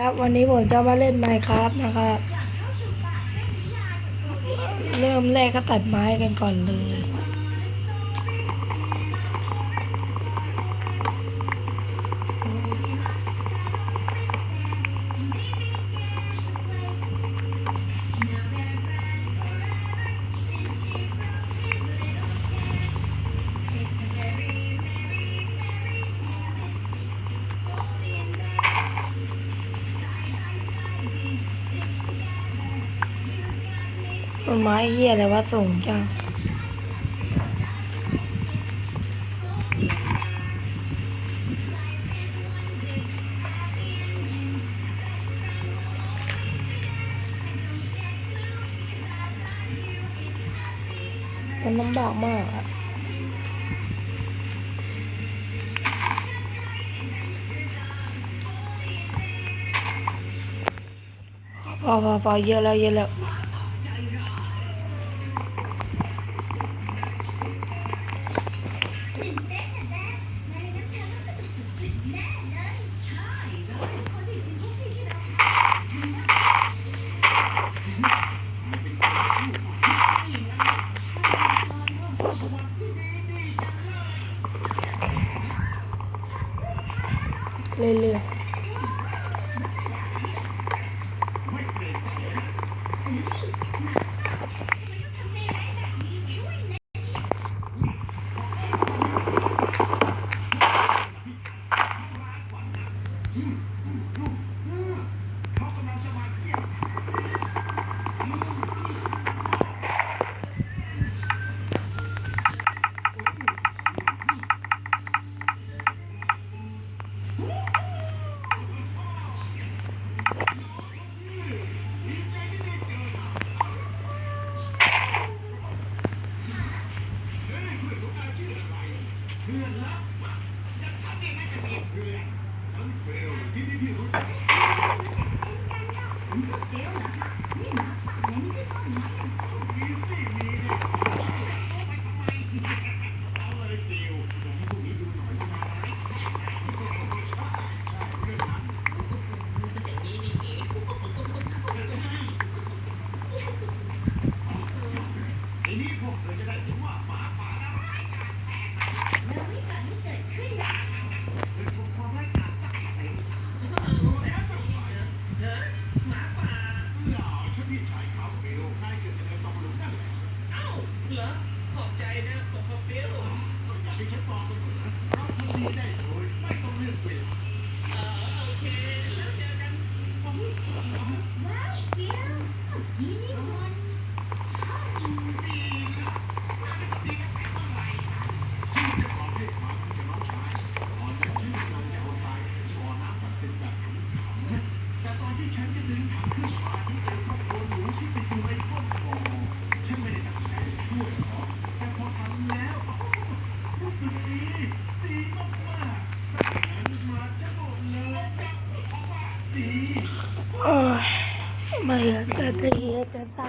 ครับวันนี้ผมจะมาเล่นไมค์ครับนะครับ เริ่มแรกก็ตัดไม้กันก่อนเลย ต้นไม้เหี้ยอะไรวะสูงจังมันลำบากมากอะพอพอพอเยอะแล้วเยอะแล้ว เรื่อยๆ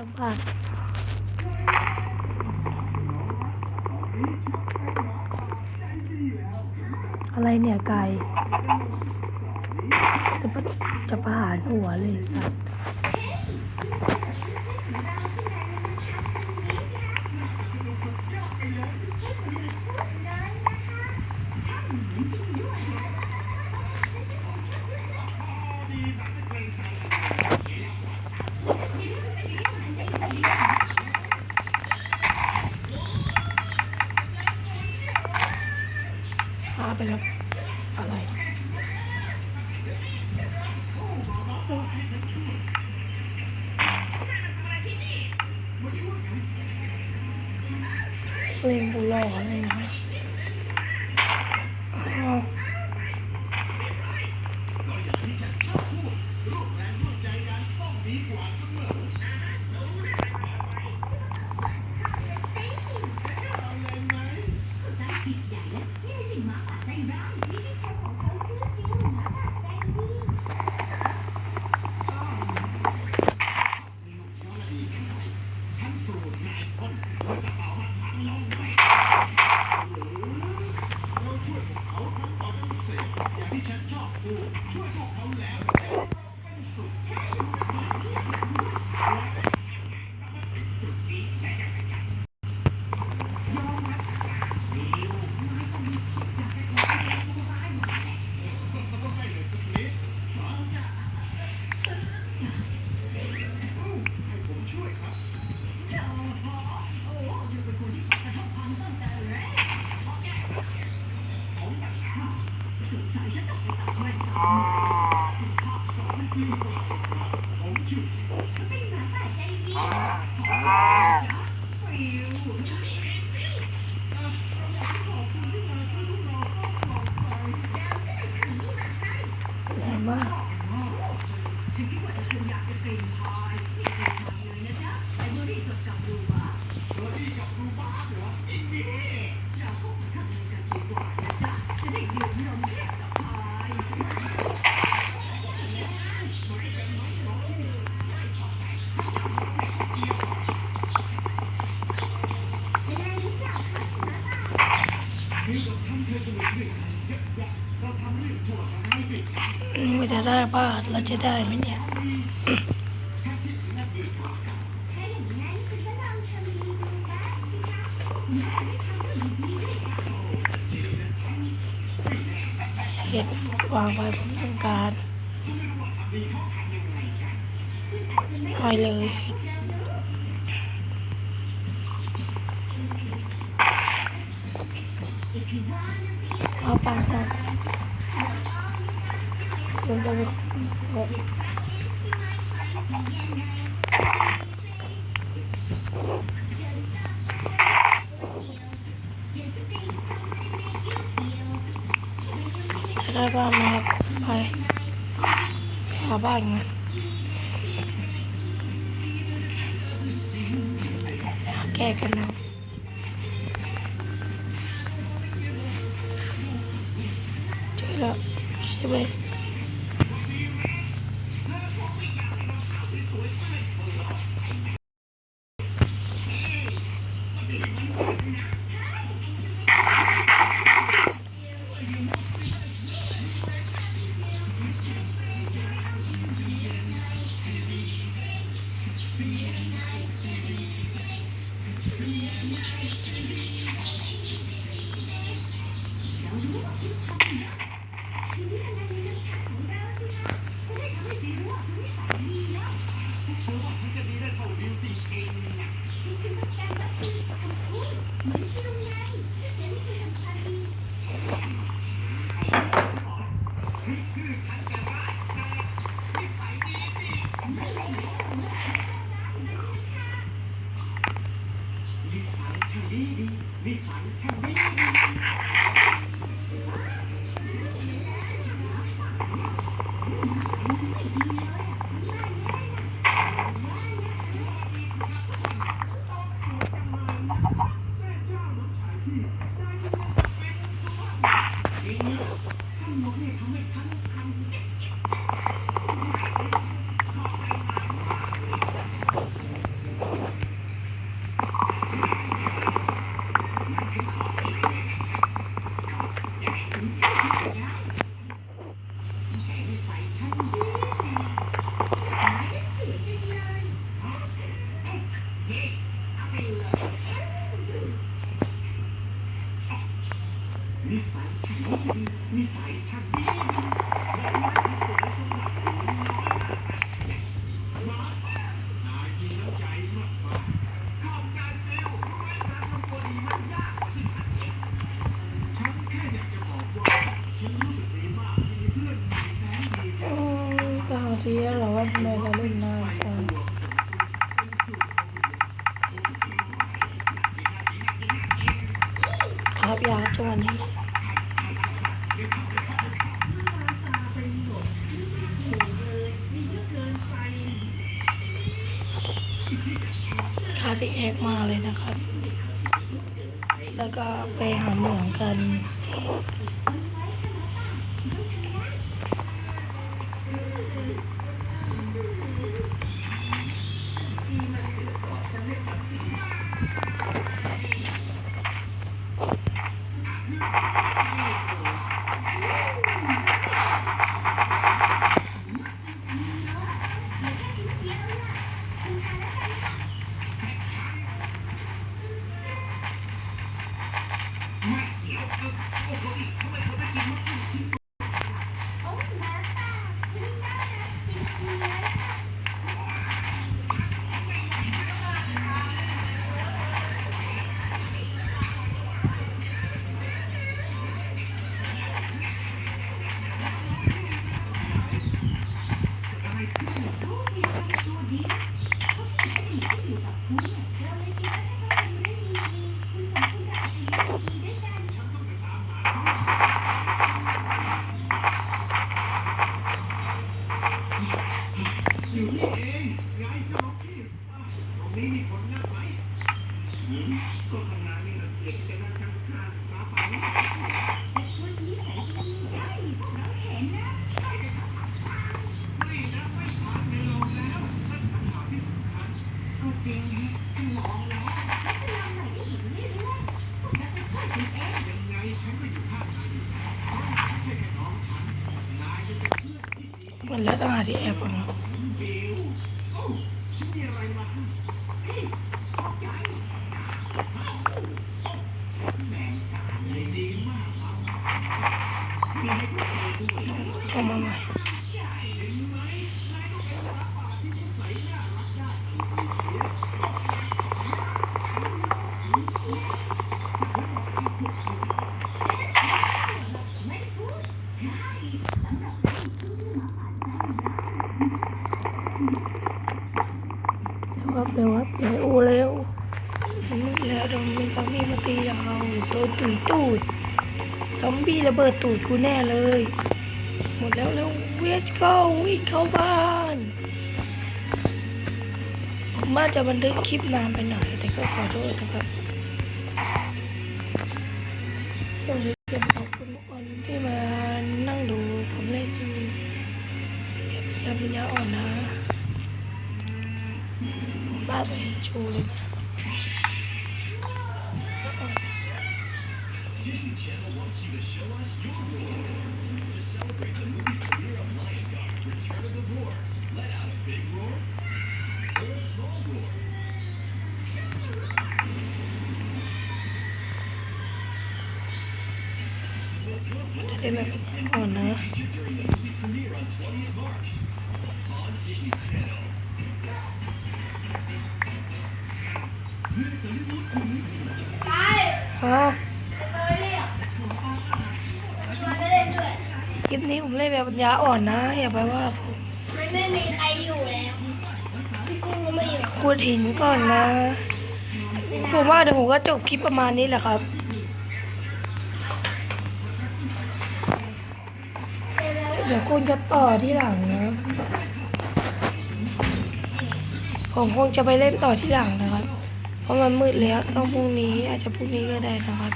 างภาพอะไรเนี่ยไก่ จะประจะประหารหัวเลยสัตว์พาไปแล้วอะไร เล่นบุหล่ออะไรนะ จะได้บ้านเราจะได้ไหมเนี่ยเห็ดวางไว้ผมต้องการให้เลยเอาฟังนะเดี๋ยวจะไปจะได้บ้านไหม Thank you. ครับไปหาบ้านไงหาแก้กันนะเจอแล้วใช่ไหมอืมตาทีแล้วเหรอว่าทำไมเราเล่นนาจังครับยาจังหวะ คาพี่เอกมาเลยนะครับ แล้วก็ไปหาเหมืองกัน ตรงนี้มีคนนั่งไหมหืมก็ข้างหน้านี่นะเด็กจะนั่งข้างาปนี่ไม่นะไม่ทันในโรงแล้วนั่นคำถามที่สำคัญก็จริงฮะที่มองแล้วยังไงฉันก็อยู่ข้างนายอยู่แล้วเพราะว่าฉันใช่แค่น้องฉันนายจะเป็นเพื่อนที่ดีมันแล้วต้องหาที่แอบก่อนครับบิวโอ้ฉันมีอะไรมาให้เฮ้ยขอบใจแบ่งการเลยดีมากเรามีให้พวกเธอด้วย เอามาใหม่ เห็นไหมนายก็เป็นหมาป่าที่นิสัยน่ารักได้เสีย เร็ว ครับเร็วครับเร็วเร็วมืดแล้วเดี๋ยวมีซอมบี้มาตีเราโดนตุยตูดซอมบี้ระเบิดตูดกูแน่เลย หมดแล้วเร็วเวชเข้าวิ่งเข้าบ้านผมอาจจะบันทึกคลิปนานไปหน่อยแต่ก็ขอโทษนะครับยากจะเก็บขอบคุณทุกคนที่มานั่งดูผมเล่นเก็บยาปัญญาอ่อนนะ Baba hiç oğlum. Disney Channel wants you to show us your roar. To celebrate the movie premiere of Lion Guard, Return of the Roar, let out a big roar or a small roar. Oh no. ไปฮะไปเรียกชวนไปเล่นด้วยคลิปนี้ผมเล่นแบบปัญญาอ่อนนะ อย่าไปว่าผมมันไม่มีใครอยู่แล้วพี่กุ้งก็ไม่อยู่ขุดหินก่อนนะ ผมว่าเดี๋ยวผมก็จบคลิปประมาณนี้แหละครับเดี๋ยวคุณจะต่อที่หลังนะ ผมคงจะไปเล่นต่อที่หลังนะครับ เพราะมันมืดแล้วต้องพรุ่งนี้อาจจะพรุ่งนี้ก็ได้นะครับ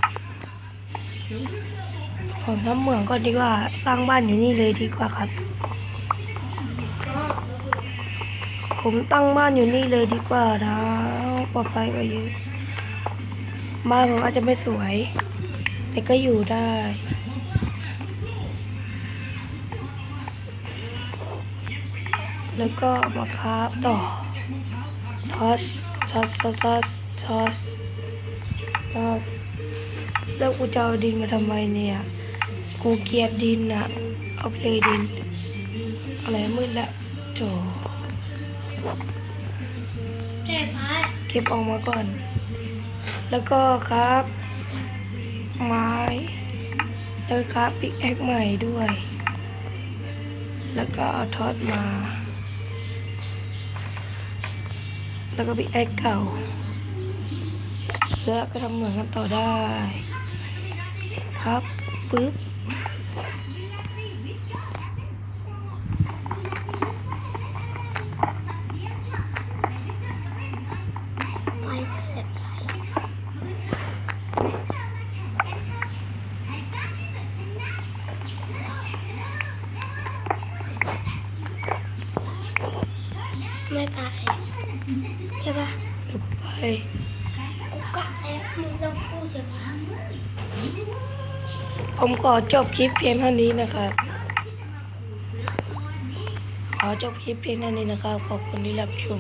ผมทำเหมืองก่อนดีกว่าสร้างบ้านอยู่นี่เลยดีกว่าครับ ผมตั้งบ้านอยู่นี่เลยดีกว่านะปลอดภัยกว่าเยอะบ้านผมอาจจะไม่สวย แต่ก็อยู่ได้แล้วก็มาคราฟต่อ ทอสทอสทอสทอสทอสทอสแล้วกูจะเอาดินมาทำไมเนี่ย กูเกลียดดินอะเอาเพลดิน อะไรมืดละโจเจ็บพายเก็บออกมาก่อน แล้วก็ครับ ไม้แล้วครับปิกแอคใหม่ด้วย แล้วก็เอาทอดมา แล้วก็ปิกแอคเก่า แล้วก็ทำเหมือนกันต่อได้ ครับปึ๊บ ผมขอจบคลิปเพียงเท่านี้นะครับ ขอจบคลิปเพียงเท่านี้นะครับ ขอบคุณที่รับชม